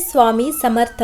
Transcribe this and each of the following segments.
श्री स्वामी समर्थ.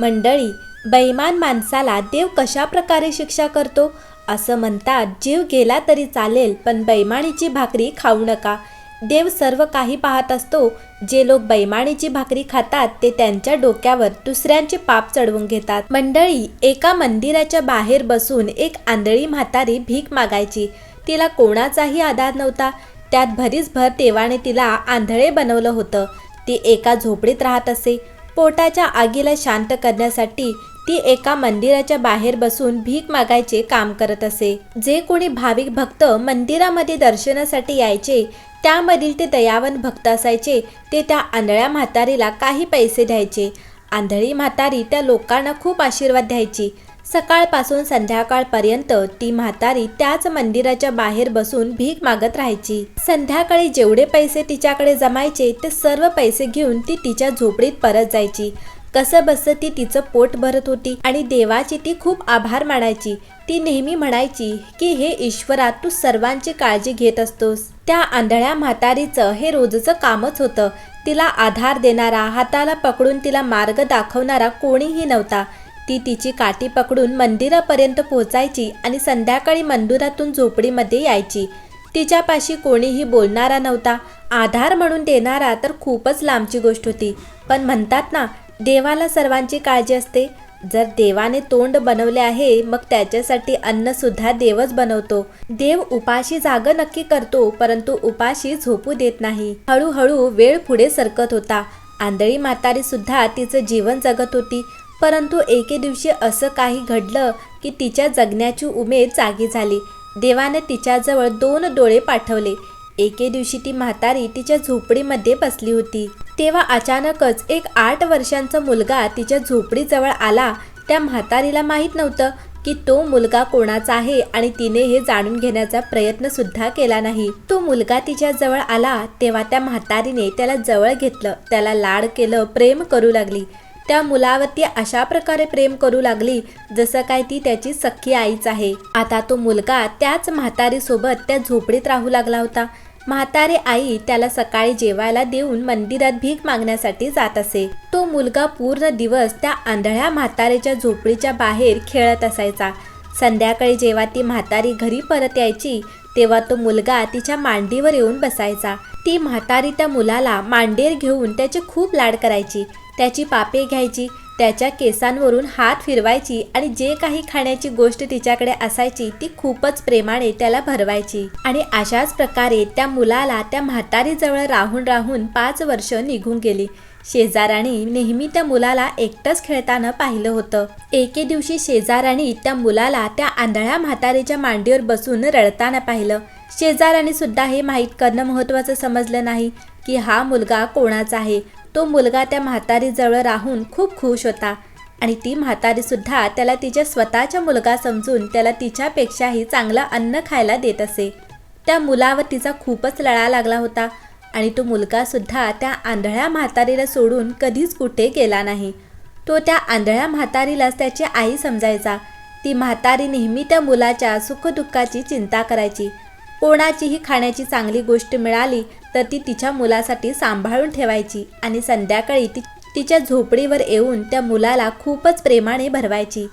मंडळी बैमान माणसाला देव कशा प्रकारे शिक्षा करतो? असं म्हणतात जीव गेला तरी चालेल पण बैमानीची भाकरी खाऊ नका. देव सर्व काही पाहत असतो. जे लोक बैमानीची भाकरी खातात ते त्यांच्या डोक्यावर दुसऱ्यांचे पाप चढवून घेतात. मंडळी एका मंदिराच्या बाहेर बसून एक आंधळी म्हातारी भीक मागायची. तिला कोणाचाही आधार नव्हता. त्यात भरीच भर देवाने तिला आंधळे बनवलं होतं. ती एका झोपडीत राहत असे. पोटाच्या आगीला शांत करण्यासाठी ती एका मंदिराच्या बाहेर बसून भीक मागायचे काम करत असे. जे कोणी भाविक भक्त मंदिरामध्ये दर्शनासाठी यायचे त्यामधील ते दयावन भक्त असायचे ते त्या आंधळ्या म्हातारीला काही पैसे द्यायचे. आंधळी म्हातारी त्या लोकांना खूप आशीर्वाद द्यायची. सकाळपासून संध्याकाळपर्यंत ती म्हातारी त्याच मंदिराच्या बाहेर बसून भीक मागत राहायची. संध्याकाळी जेवढे पैसे तिच्याकडे जमायचे ते सर्व पैसे घेऊन ती तिच्या झोपडीत परत जायची. कसं बसं ती तिचं पोट भरत होती आणि देवाची ती खूप आभार मानायची. ती नेहमी म्हणायची की हे ईश्वरा तू सर्वांची काळजी घेत असतोस. त्या आंधळ्या म्हातारीचं हे रोजचं कामच होतं. तिला आधार देणारा हाताला पकडून तिला मार्ग दाखवणारा कोणीही नव्हता. ती तिची काठी पकडून मंदिरापर्यंत पोहोचायची आणि संध्याकाळी मंदिरातून झोपडीमध्ये यायची. तिच्यापाशी कोणीही बोलणारा नव्हता. आधार म्हणून देणारा तर खूपच लांबची गोष्ट होती. पण म्हणतात ना देवाला सर्वांची काळजी असते. जर देवाने तोंड बनवले आहे मग त्याच्यासाठी अन्न सुद्धा देवच बनवतो. देव उपाशी जाग नक्की करतो परंतु उपाशी झोपू देत नाही. हळूहळू वेळ पुढे सरकत होता. आंधळी म्हातारी सुद्धा तिचं जीवन जगत होती. परंतु एके दिवशी असं काही घडलं की तिच्या जगण्याची उमेद जागी झाली. देवाने तिच्याजवळ दोन डोळे पाठवले. एके दिवशी ती म्हातारी तिच्या झोपडीमध्ये बसली होती. तेव्हा अचानकच एक आठ वर्षांचा मुलगा तिच्या झोपडीजवळ आला. त्या म्हातारीला माहीत नव्हतं की तो मुलगा कोणाचा आहे आणि तिने हे जाणून घेण्याचा प्रयत्न सुद्धा केला नाही. तो मुलगा तिच्या जवळ आला तेव्हा त्या म्हातारीने त्याला जवळ घेतलं. त्याला लाड केलं प्रेम करू लागली. त्या मुलावरती अशा प्रकारे प्रेम करू लागली जसं काय ती त्याची सख्खी आईच आहे. आता तो मुलगा त्याच म्हातारीसोबत त्या झोपडीत राहू लागला होता. म्हातारी आई त्याला सकाळी जेवायला देऊन मंदिरात भीक मागण्यासाठी जात असे. तो मुलगा पूर्ण दिवस त्या आंधळ्या म्हातारीच्या झोपडीच्या बाहेर खेळत असायचा. संध्याकाळी जेव्हा ती म्हातारी घरी परत यायची तेव्हा तो मुलगा तिच्या मांडीवर येऊन बसायचा. ती म्हातारी त्या मुलाला मांडीवर घेऊन त्याचे खूप लाड करायची. त्याची पापे घ्यायची त्याच्या केसांवरून हात फिरवायची आणि जे काही खाण्याची गोष्ट तिच्याकडे असायची ती खूपच प्रेमाने त्याला भरवायची. आणि अशाच प्रकारे त्या मुलाला त्या म्हातारीजवळ राहून राहून पाच वर्ष निघून गेली. शेजाराणी नेहमी त्या मुलाला एकटंच खेळताना पाहिलं होतं. एके दिवशी शेजाराणी त्या मुलाला त्या आंधळ्या म्हातारीच्या मांडीवर बसून रडताना पाहिलं. शेजाराने सुद्धा हे माहीत करणं महत्त्वाचं समजलं नाही की हा मुलगा कोणाचा आहे. तो मुलगा त्या म्हातारीजवळ राहून खूप खुश होता. आणि ती म्हातारीसुद्धा त्याला तिच्या स्वतःचा मुलगा समजून त्याला तिच्यापेक्षाही चांगलं अन्न खायला देत असे. त्या मुलावर तिचा खूपच लळा लागला होता आणि तो मुलगासुद्धा त्या आंधळ्या म्हातारीला सोडून कधीच कुठे गेला नाही. तो त्या आंधळ्या म्हातारीलाच त्याची आई समजायचा. ती म्हातारी नेहमी त्या मुलाच्या सुखदुःखाची चिंता करायची. कोणाचीही खाण्याची चांगली गोष्ट मिळाली तर ती तिच्या मुलासाठी सांभाळून ठेवायची आणि संध्याकाळी ती तिच्या झोपडीवर येऊन त्या मुलाला खूपच प्रेमाने भरवायची.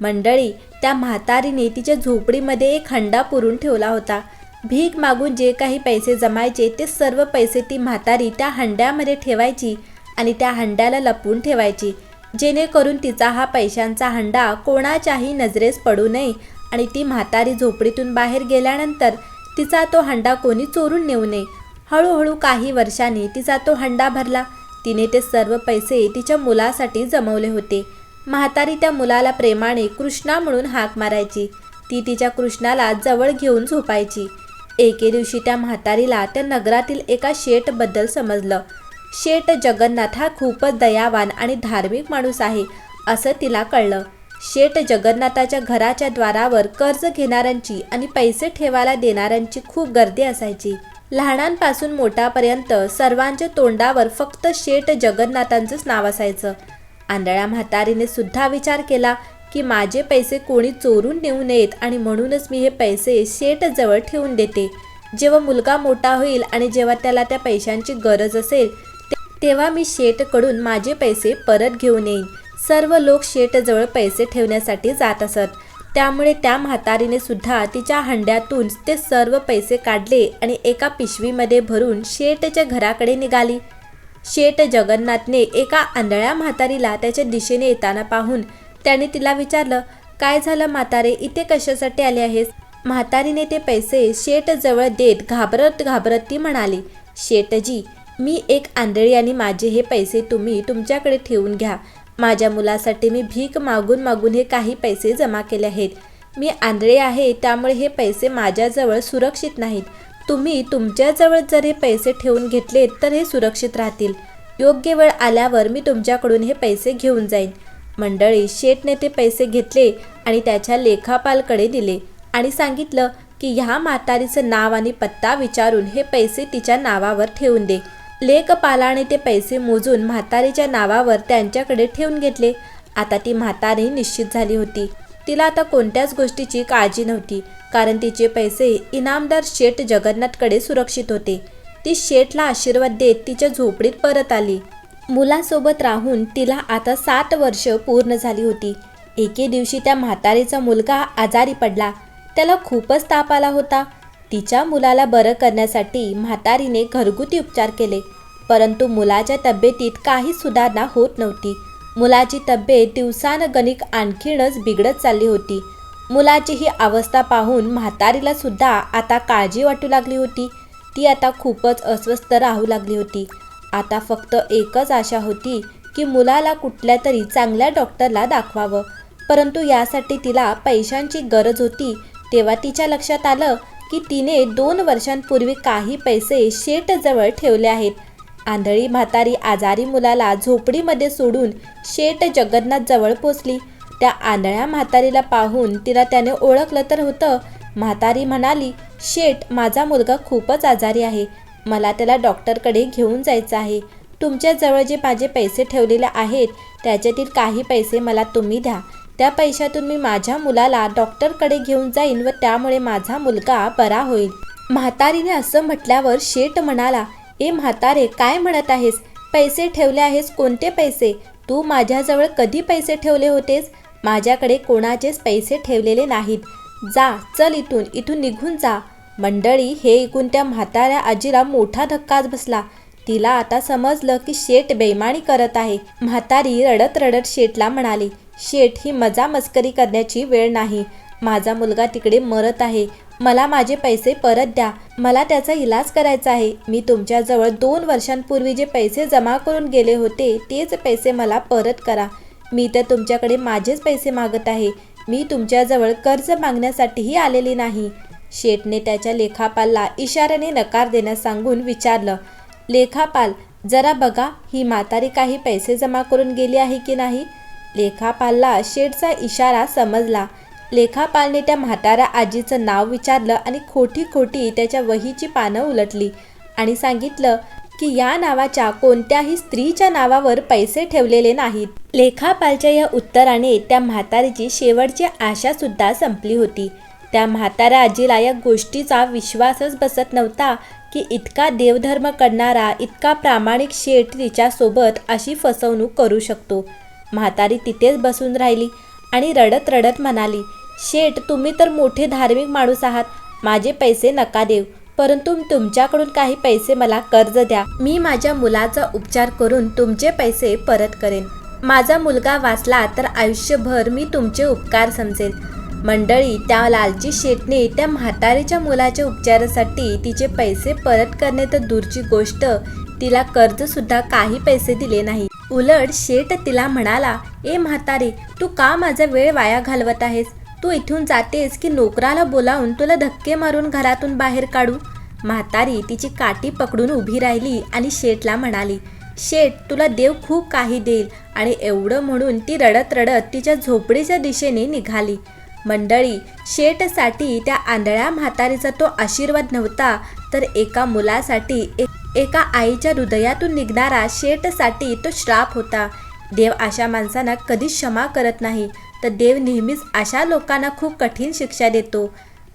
मंडळी त्या म्हातारीने तिच्या झोपडीमध्ये एक हंडा पुरून ठेवला होता. भीक मागून जे काही पैसे जमायचे ते सर्व पैसे ती म्हातारी त्या हंड्यामध्ये ठेवायची आणि त्या हंड्याला लपवून ठेवायची. जेणेकरून तिचा हा पैशांचा हंडा कोणाच्याही नजरेस पडू नये आणि ती म्हातारी झोपडीतून बाहेर गेल्यानंतर तिचा तो हंडा कोणी चोरून नेऊ नये. हळूहळू काही वर्षांनी तिचा तो हंडा भरला. तिने ते सर्व पैसे तिच्या मुलासाठी जमवले होते. म्हातारी त्या मुलाला प्रेमाने कृष्णा म्हणून हाक मारायची. ती तिच्या कृष्णाला जवळ घेऊन झोपायची. एके दिवशी त्या म्हातारीला त्या नगरातील एका शेठबद्दल समजलं. शेठ जगन्नाथ हा खूपच दयावान आणि धार्मिक माणूस आहे असं तिला कळलं. शेठ जगन्नाथाच्या घराच्या द्वारावर कर्ज घेणाऱ्यांची आणि पैसे ठेवायला देणाऱ्यांची खूप गर्दी असायची. लहानांपासून मोठ्यापर्यंत सर्वांच्या तोंडावर फक्त शेठ जगन्नाथांचंच नाव असायचं. आंधळ्या म्हातारीने सुद्धा विचार केला की माझे पैसे कोणी चोरून नेऊ नयेत आणि म्हणूनच मी हे पैसे शेठजवळ ठेवून देते. जेव्हा मुलगा मोठा होईल आणि जेव्हा त्याला त्या पैशांची गरज असेल ते- तेव्हा मी शेठकडून माझे पैसे परत घेऊन येईन. सर्व लोक शेठजवळ पैसे ठेवण्यासाठी जात असत. त्यामुळे त्या म्हातारीने सुद्धा तिच्या हंड्यातून ते सर्व पैसे काढले आणि एका पिशवीमध्ये भरून शेटच्या घराकडे निघाली. शेट जगन्नाथने एका आंधळ्या म्हातारीला त्याच्या दिशेने येताना पाहून त्याने तिला विचारलं काय झालं म्हातारे? इथे कशासाठी आले आहेस? म्हातारीने ते पैसे शेटजवळ देत घाबरत घाबरत ती म्हणाली शेटजी मी एक आंधळी आणि माझे हे पैसे तुम्ही तुमच्याकडे ठेवून घ्या. माझ्या मुलासाठी मी भीक मागून मागून हे काही पैसे जमा केले आहेत. मी आंधळे आहे त्यामुळे हे पैसे माझ्याजवळ सुरक्षित नाहीत. तुम्ही तुमच्याजवळ जर हे पैसे ठेवून घेतलेत तर हे सुरक्षित राहतील. योग्य वेळ आल्यावर मी तुमच्याकडून हे पैसे घेऊन जाईन. मंडळी शेठने ते पैसे घेतले आणि त्याच्या लेखापालकडे दिले आणि सांगितलं की ह्या म्हातारीचं नाव आणि पत्ता विचारून हे पैसे तिच्या नावावर ठेवून दे. लेखपालाने ते पैसे मोजून म्हातारीच्या नावावर त्यांच्याकडे ठेवून घेतले. आता ती म्हातारी निश्चित झाली होती. तिला आता कोणत्याच गोष्टीची काळजी नव्हती कारण तिचे पैसे इनामदार शेठ जगन्नाथकडे सुरक्षित होते. ती शेठला आशीर्वाद देत तिच्या झोपडीत परत आली. मुलासोबत राहून तिला आता सात वर्ष पूर्ण झाली होती. एके दिवशी त्या म्हातारीचा मुलगा आजारी पडला. त्याला खूपच ताप आला होता. तिच्या मुलाला बरं करण्यासाठी म्हातारीने घरगुती उपचार केले. परंतु मुलाच्या तब्येतीत काही सुधारणा होत नव्हती. मुलाची तब्येत दिवसानगणिक आणखीनच बिघडत चालली होती. मुलाची ही अवस्था पाहून म्हातारीला सुद्धा आता काळजी वाटू लागली होती. ती आता खूपच अस्वस्थ राहू लागली होती. आता फक्त एकच आशा होती की मुलाला कुठल्या तरी चांगल्या डॉक्टरला दाखवावं. परंतु यासाठी तिला पैशांची गरज होती. तेव्हा तिच्या लक्षात आलं की तिने दोन वर्षांपूर्वी काही पैसे शेटजवळ ठेवले आहेत. आंधळी म्हातारी आजारी मुलाला झोपडीमध्ये सोडून शेट जगन्नाथजवळ पोचली. त्या आंधळ्या म्हातारीला पाहून तिला त्याने ओळखलं तर होतं. म्हातारी म्हणाली शेट माझा मुलगा खूपच आजारी आहे. मला त्याला डॉक्टरकडे घेऊन जायचं आहे. तुमच्याजवळ जे माझे पैसे ठेवलेले आहेत त्याच्यातील काही पैसे मला तुम्ही द्या. त्या पैशातून मी माझ्या मुलाला डॉक्टरकडे घेऊन जाईन व त्यामुळे माझा मुलगा बरा होईल. म्हातारीने असं म्हटल्यावर शेठ म्हणाला ए म्हातारे काय म्हणत आहेस? पैसे ठेवले आहेस कोणते पैसे? तू माझ्याजवळ कधी पैसे ठेवले होतेस? माझ्याकडे कोणाचेच पैसे ठेवलेले नाहीत. जा चल इथून इथून निघून जा. मंडळी हे ऐकून त्या म्हाताऱ्या आजीला मोठा धक्काच बसला. तिला आता समजलं की शेठ बेमाणी करत आहे. म्हातारी रडत रडत शेठला म्हणाली शेठ ही मजा मस्करी करण्याची वेळ नाही. माझा मुलगा तिकडे मरत आहे. मला माझे पैसे परत द्या. मला त्याचा इलाज करायचा आहे. मी तुमच्याजवळ दोन वर्षांपूर्वी जे पैसे जमा करून गेले होते तेच पैसे मला परत करा. मी तर तुमच्याकडे माझेच पैसे मागत आहे. मी तुमच्याजवळ कर्ज मागण्यासाठीही आलेली नाही. शेठने त्याच्या लेखापालला इशाऱ्याने नकार देण्यास सांगून विचारलं लेखापाल जरा बघा ही म्हातारी काही पैसे जमा करून गेली आहे की नाही? लेखापालला शेठचा इशारा समजला. लेखापालने त्या म्हाताऱ्या आजीचं नाव विचारलं आणि खोटी खोटी त्याच्या वहीची पानं उलटली आणि सांगितलं की या नावाच्या कोणत्याही स्त्रीच्या नावावर पैसे ठेवलेले नाहीत. लेखापालच्या या उत्तराने त्या म्हातारीची शेवटची आशा सुद्धा संपली होती. त्या म्हाताऱ्या आजीला या गोष्टीचा विश्वासच बसत नव्हता की इतका देवधर्म करणारा इतका प्रामाणिक शेठ तिच्यासोबत अशी फसवणूक करू शकतो. म्हातारी तिथेच बसून राहिली आणि रडत रडत म्हणाली शेठ तुम्ही तर मोठे धार्मिक माणूस आहात. माझे पैसे नका देऊ. परंतु तुमच्याकडून काही पैसे मला कर्ज द्या. मी माझ्या मुलाचा उपचार करून तुमचे पैसे परत करेन. माझा मुलगा वाचला तर आयुष्यभर मी तुमचे उपकार समजेल मंडळी त्या लालची शेठने त्या म्हातारीच्या मुलाच्या उपचारासाठी तिचे पैसे परत करणे तर दूरची गोष्ट. तिला कर्जसुद्धा काही पैसे दिले नाही उलट शेट तिला म्हणाला ए म्हातारे तू का माझा वेळ वाया घालवत आहेस? तू इथून जातेस की नोकराला बोलावून तुला धक्के मारून घरातून बाहेर काढू? म्हातारी तिची काठी पकडून उभी राहिली आणि शेटला म्हणाली शेट तुला देव खूप काही देईल आणि एवढं म्हणून ती रडत रडत तिच्या झोपडीच्या दिशेने निघाली. मंडळी शेटसाठी त्या आंधळ्या म्हातारीचा तो आशीर्वाद नव्हता तर एका मुलासाठी एक एका आईच्या हृदयातून निघणारा शेटसाठी तो श्राप होता. देव अशा माणसांना कधीच क्षमा करत नाही तर देव नेहमीच अशा लोकांना खूप कठीण शिक्षा देतो.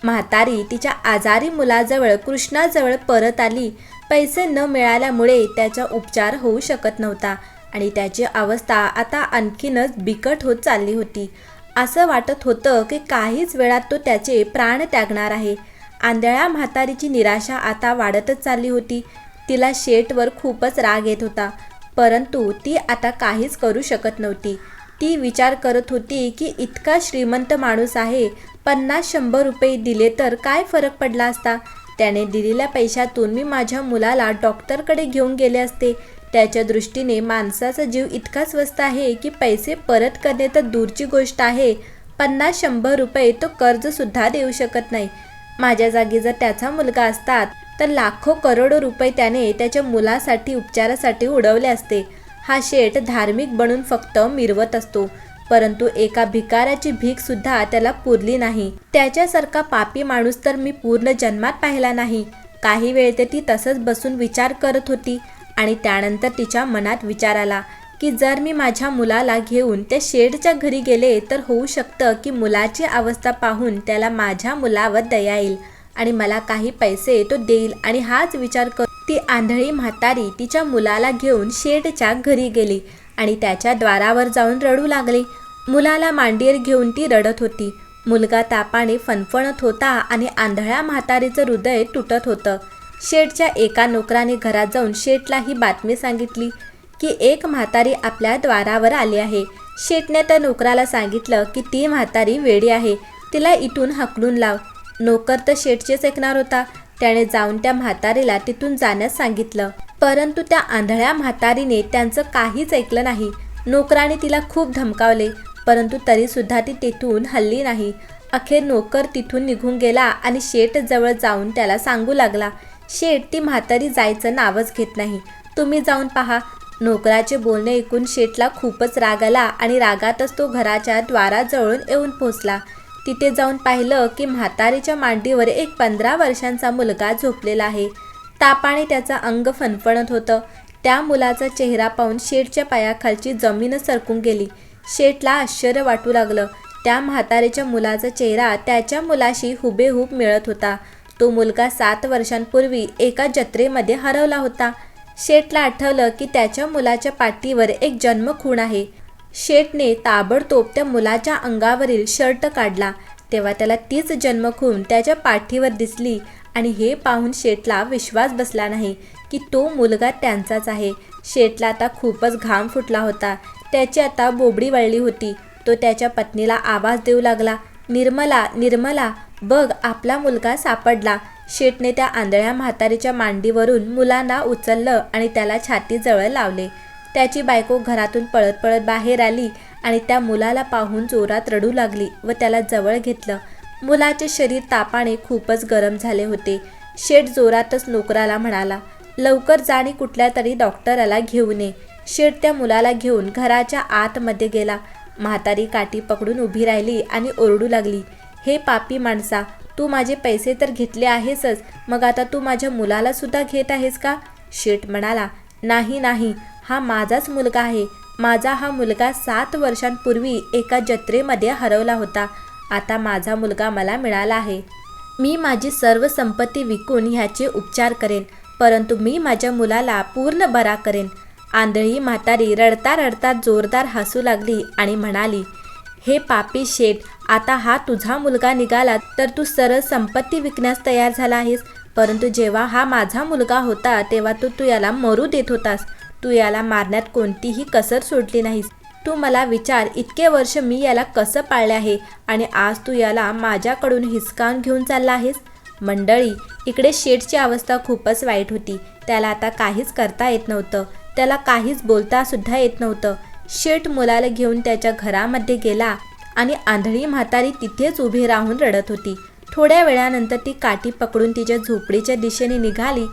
म्हातारी तिच्या आजारी मुलाजवळ कृष्णाजवळ परत आली. पैसे न मिळाल्यामुळे त्याचा उपचार होऊ शकत नव्हता आणि त्याची अवस्था आता आणखीनच बिकट होत चालली होती. असं वाटत होतं की काहीच वेळात तो त्याचे प्राण त्यागणार आहे. आंधळ्या म्हातारीची निराशा आता वाढतच चालली होती. तिला शेटवर खूपच राग येत होता. परंतु ती आता काहीच करू शकत नव्हती. ती विचार करत होती की इतका श्रीमंत माणूस आहे पन्नास शंभर रुपये दिले तर काय फरक पडला असता? त्याने दिलेल्या पैशातून मी माझ्या मुलाला डॉक्टरकडे घेऊन गेले असते. त्याच्या दृष्टीने माणसाचा जीव इतका स्वस्त आहे की पैसे परत करणे तर दूरची गोष्ट आहे. पन्नास शंभर रुपये तो कर्जसुद्धा देऊ शकत नाही. माझ्या जागी जर त्याचा मुलगा असतात तर लाखो करोडो रुपये त्याने त्याच्या मुलासाठी उपचारासाठी उडवले असते. हा शेठ धार्मिक बनून फक्त मिरवत असतो. परंतु एका भिकाऱ्याची भीक सुद्धा त्याला पुरली नाही. त्याच्यासारखा पापी माणूस तर मी पूर्ण जन्मात पाहिला नाही. काही वेळ ते ती तसंच बसून विचार करत होती आणि त्यानंतर तिच्या मनात विचार आला. की जर मी माझ्या मुलाला घेऊन त्या शेडच्या घरी गेले तर होऊ शकतं की मुलाची अवस्था पाहून त्याला माझ्या मुलावर दया येईल आणि मला काही पैसे तो देईल. आणि हाच विचार कर ती आंधळी म्हातारी तिच्या मुलाला घेऊन शेडच्या घरी गेली आणि त्याच्या द्वारावर जाऊन रडू लागली. मुलाला मांडीवर घेऊन ती रडत होती. मुलगा तापाने फणफणत होता आणि आंधळ्या म्हातारीचं हृदय तुटत होतं. शेठच्या एका नोकराने घरात जाऊन शेठला ही बातमी सांगितली. की एक म्हातारी आपल्या द्वारावर आली आहे. शेटने त्या नोकराला सांगितलं की ती म्हातारी वेडी आहे. तिला इथून हकलून लाव. नोकर तर शेटचेच ऐकणार होता. त्याने जाऊन त्या म्हातारीला तिथून जाण्यास सांगितलं. परंतु त्या आंधळ्या म्हातारीने त्यांचं काहीच ऐकलं नाही. नोकराने तिला खूप धमकावले परंतु तरीसुद्धा ती तिथून हल्ली नाही. अखेर नोकर तिथून निघून गेला आणि शेट जवळ जाऊन त्याला सांगू लागला शेट ती म्हातारी जायचं नावच घेत नाही. तुम्ही जाऊन पहा. नोकराचे बोलणे ऐकून शेठला खूपच राग आला आणि रागातच तो घराच्या द्वाराजवळून येऊन पोचला. तिथे जाऊन पाहिलं की म्हातारीच्या मांडीवर एक पंधरा वर्षांचा मुलगा झोपलेला आहे. तापाने त्याचं अंग फणफणत होतं. त्या मुलाचा चेहरा पाहून शेठच्या पायाखालची जमीन सरकून गेली. शेठला आश्चर्य वाटू लागलं. त्या म्हातारीच्या मुलाचा चेहरा त्याच्या मुलाशी हुबेहूब मिळत होता. तो मुलगा सात वर्षांपूर्वी एका जत्रेमध्ये हरवला होता. शेठला आठवलं की त्याच्या मुलाच्या पाठीवर एक जन्मखूण आहे. शेठने ताबडतोब त्या मुलाच्या अंगावरील शर्ट काढला. तेव्हा त्याला तीच जन्मखून त्याच्या पाठीवर दिसली आणि हे पाहून शेठला विश्वास बसला नाही की तो मुलगा त्यांचाच आहे. शेठला आता खूपच घाम फुटला होता. त्याची आता बोबडी वळली होती. तो त्याच्या पत्नीला आवाज देऊ लागला. निर्मला निर्मला बघ आपला मुलगा सापडला. शेटने त्या आंधळ्या म्हातारीच्या मांडीवरून मुलांना उचललं आणि त्याला छातीजवळ लावले. त्याची बायको घरातून पळत पळत बाहेर आली आणि त्या मुलाला पाहून जोरात रडू लागली व त्याला जवळ घेतलं. मुलाचे शरीर तापाने खूपच गरम झाले होते. शेठ जोरातच नोकराला म्हणाला लवकर जाणी कुठल्या तरी डॉक्टराला घेऊन ये. शेठ त्या मुलाला घेऊन घराच्या आतमध्ये गेला. म्हातारी काठी पकडून उभी राहिली आणि ओरडू लागली हे पापी माणसा तू माझे पैसे तर घेतले आहेसच मग आता तू माझ्या मुलाला सुद्धा घेत आहेस का? शेठ म्हणाला नाही नाही हा माझाच मुलगा आहे. माझा हा मुलगा सात वर्षांपूर्वी एका जत्रेमध्ये हरवला होता. आता माझा मुलगा मला मिळाला आहे. मी माझी सर्व संपत्ती विकून ह्याचे उपचार करेन परंतु मी माझ्या मुलाला पूर्ण बरा करेन. आंधळी म्हातारी रडता रडता जोरदार हसू लागली आणि म्हणाली हे पापी शेठ आता हा तुझा मुलगा निघाला तर तू सरळ संपत्ती विकण्यास तयार झाला आहेस. परंतु जेव्हा हा माझा मुलगा होता तेव्हा तू तू याला मरू देत होतास. तू याला मारण्यात कोणतीही कसर सोडली नाहीस. तू मला विचार इतके वर्ष मी याला कसं पाळले आहे? आणि आज तू याला माझ्याकडून हिसकावून घेऊन चालला आहेस? मंडळी इकडे शेठची अवस्था खूपच वाईट होती. त्याला आता काहीच करता येत नव्हतं. त्याला काहीच बोलता सुद्धा येत नव्हतं. शेठ मुलाला घेऊन त्याच्या घरामध्ये गेला आणि आंधळी म्हातारी तिथेच उभी राहून रडत होती. थोड्या वेळानंतर ती काठी पकडून तिच्या झोपडीच्या दिशेने निघाली.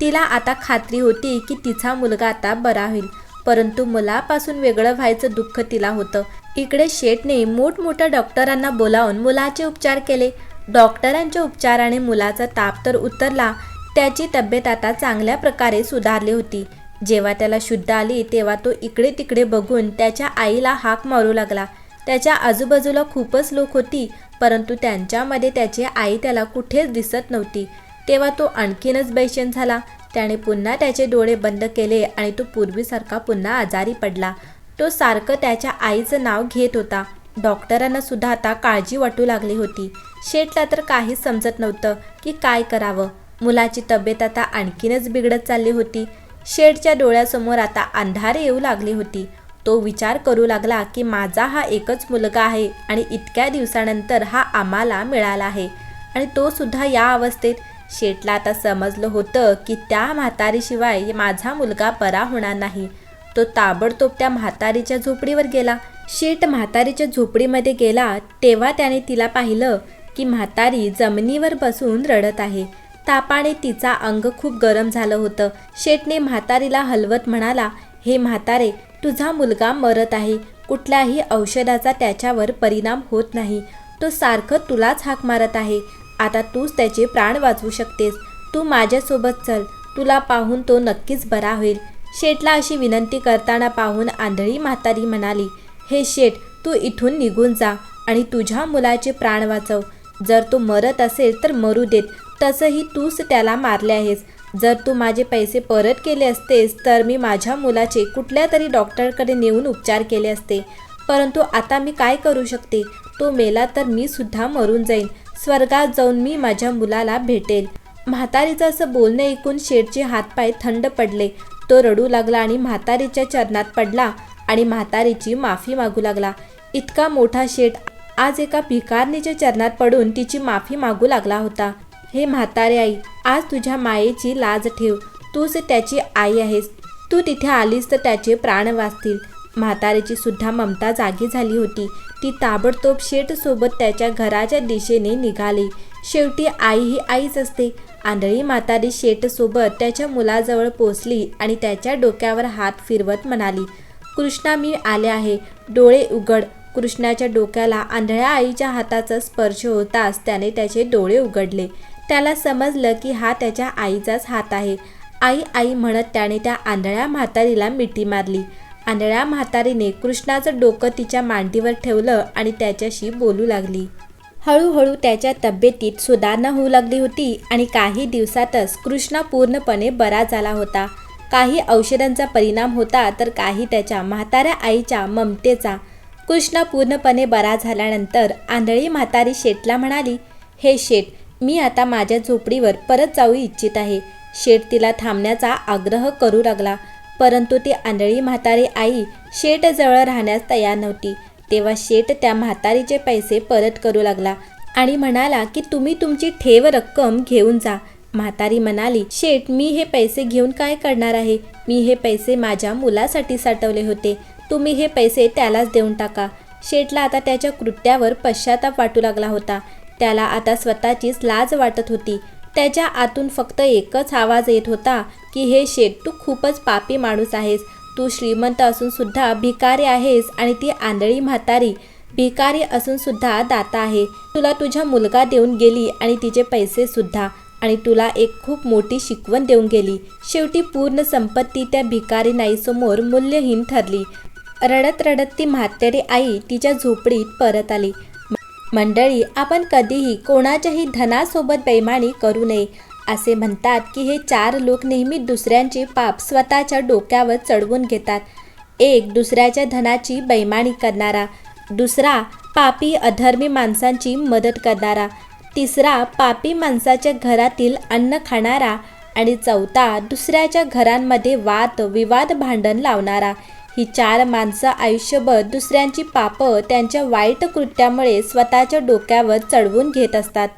तिला आता खात्री होती की तिचा मुलगा आता बरा होईल. परंतु मुलापासून वेगळं व्हायचं दुःख तिला होतं. इकडे शेठने मोठमोठ्या डॉक्टरांना बोलावून मुलाचे उपचार केले. डॉक्टरांच्या उपचाराने मुलाचा ताप तर उतरला. त्याची तब्येत आता चांगल्या प्रकारे सुधारली होती. जेव्हा त्याला शुद्ध आली तेव्हा तो इकडे तिकडे बघून त्याच्या आईला हाक मारू लागला. त्याच्या आजूबाजूला खूपच लोक होती परंतु त्यांच्यामध्ये त्याची आई त्याला कुठेच दिसत नव्हती. तेव्हा तो आणखीनच बैचेन झाला. त्याने पुन्हा त्याचे डोळे बंद केले आणि तो पूर्वीसारखा पुन्हा आजारी पडला. तो सारखं त्याच्या आईचं नाव घेत होता. डॉक्टरांना सुद्धा आता काळजी वाटू लागली होती. शेठला तर काहीच समजत नव्हतं की काय करावं. मुलाची तब्येत आता आणखीनच बिघडत चालली होती. शेठच्या डोळ्यासमोर आता अंधारे येऊ लागली होती. तो विचार करू लागला की माझा हा एकच मुलगा आहे आणि इतक्या दिवसानंतर हा आम्हाला मिळाला आहे. आणि तो सुद्धा या अवस्थेत. शेटला आता समजलं होतं की त्या म्हातारीशिवाय माझा मुलगा बरा होणार नाही. तो ताबडतोब त्या म्हातारीच्या झोपडीवर गेला. शेट म्हातारीच्या झोपडीमध्ये गेला तेव्हा त्याने तिला पाहिलं की म्हातारी जमिनीवर बसून रडत आहे. तापाने तिचा अंग खूप गरम झालं होतं. शेठने म्हातारीला हलवत म्हणाला हे म्हातारे तुझा मुलगा मरत आहे. कुठल्याही औषधाचा त्याच्यावर परिणाम होत नाही. तो सारखं तुलाच हाक मारत आहे. आता तूच त्याचे प्राण वाचवू शकतेस. तू माझ्यासोबत चल. तुला पाहून तो नक्कीच बरा होईल. शेठला अशी विनंती करताना पाहून आंधळी म्हातारी म्हणाली हे शेठ तू इथून निघून जा आणि तुझ्या मुलाचे प्राण वाचव. जर तो मरत असेल तर मरू देत. तसंही तूच त्याला मारले आहेस. जर तू माझे पैसे परत केले असतेस तर मी माझ्या मुलाचे कुठल्या तरी डॉक्टरकडे नेऊन उपचार केले असते. परंतु आता मी काय करू शकते? तो मेला तर मी सुद्धा मरून जाईन. स्वर्गात जाऊन मी माझ्या मुलाला भेटेल. म्हातारीचं असं बोलणं ऐकून शेठचे हातपाय थंड पडले. तो रडू लागला आणि म्हातारीच्या चरणात पडला आणि म्हातारीची माफी मागू लागला. इतका मोठा शेठ आज एका भिकारनीच्या चरणात पडून तिची माफी मागू लागला होता. हे म्हातारे आई आज तुझ्या मायेची लाज ठेव. तूच त्याची आई आहेस. तू तिथे आलीस तर त्याचे प्राण वाचतील. म्हातारीची सुद्धा ममता जागी झाली होती. ती ताबडतोब शेठसोबत त्याच्या घराच्या दिशेने निघाली. शेवटी आई ही आईच असते. आंधळी म्हातारी शेठसोबत त्याच्या मुलाजवळ पोचली आणि त्याच्या डोक्यावर हात फिरवत म्हणाली कृष्णा मी आले आहे. डोळे उघड. कृष्णाच्या डोक्याला आंधळ्या आईच्या हाताचा स्पर्श होताच त्याने त्याचे डोळे उघडले. त्याला समजलं की हा त्याच्या आईचाच हात आहे. आई आई म्हणत त्याने त्या आंधळ्या म्हातारीला मिठी मारली. आंधळ्या म्हातारीने कृष्णाचं डोकं तिच्या मांडीवर ठेवलं आणि त्याच्याशी बोलू लागली. हळूहळू त्याच्या तब्येतीत सुधारणा होऊ लागली होती आणि काही दिवसातच कृष्णा पूर्णपणे बरा झाला होता. काही औषधांचा परिणाम होता तर काही त्याच्या म्हाताऱ्या आईच्या ममतेचा. कृष्णा पूर्णपणे बरा झाल्यानंतर आंधळी म्हातारी शेठला म्हणाली हे शेठ मी आता माझ्या झोपडीवर परत जाऊ इच्छित आहे. शेठ तिला थांबण्याचा आग्रह करू लागला. परंतु ती आंधळी म्हातारी आई शेठजवळ राहण्यास तयार नव्हती. तेव्हा शेठ त्या म्हातारीचे पैसे परत करू लागला आणि म्हणाला की तुम्ही तुमची ठेव रक्कम घेऊन जा. म्हातारी म्हणाली शेठ मी हे पैसे घेऊन काय करणार आहे? मी हे पैसे माझ्या मुलासाठी साठवले होते. तुम्ही हे पैसे त्यालाच देऊन टाका. शेठला आता त्याच्या कृत्यावर पश्चाताप वाटू लागला होता. त्याला आता स्वतःचीच लाज वाटत होती. त्याच्या आतून फक्त एकच आवाज येत होता की हे शेठ तू खूपच पापी माणूस आहेस. तू श्रीमंत असून सुद्धा भिकारी आहेस आणि ती आंधळी म्हातारी. भिकारी असून सुद्धा दाता आहे. तुला तुझा मुलगा देऊन गेली आणि तिचे पैसे सुद्धा. आणि तुला एक खूप मोठी शिकवण देऊन गेली. शेवटी पूर्ण संपत्ती त्या भिकारी नाईसमोर मूल्यहीन ठरली. रडत रडत ती म्हातारी आई तिच्या झोपडीत परत आली. मंडळी आपण कधीही कोणाच्याही धनासोबत बेमानी करू नये. असे म्हणतात की हे चार लोक नेहमी दुसऱ्यांचे पाप स्वतःच्या डोक्यावर चढवून घेतात. एक दुसऱ्याच्या धनाची बैमाणी करणारा. दुसरा पापी अधर्मी माणसांची मदत करणारा. तिसरा पापी माणसाच्या घरातील अन्न खाणारा. आणि चौथा दुसऱ्याच्या घरांमध्ये वाद विवाद भांडण लावणारा. ही चार माणसं आयुष्यभर दुसऱ्यांची पापं त्यांच्या वाईट कृत्यामुळे स्वतःच्या डोक्यावर चढवून घेत असतात.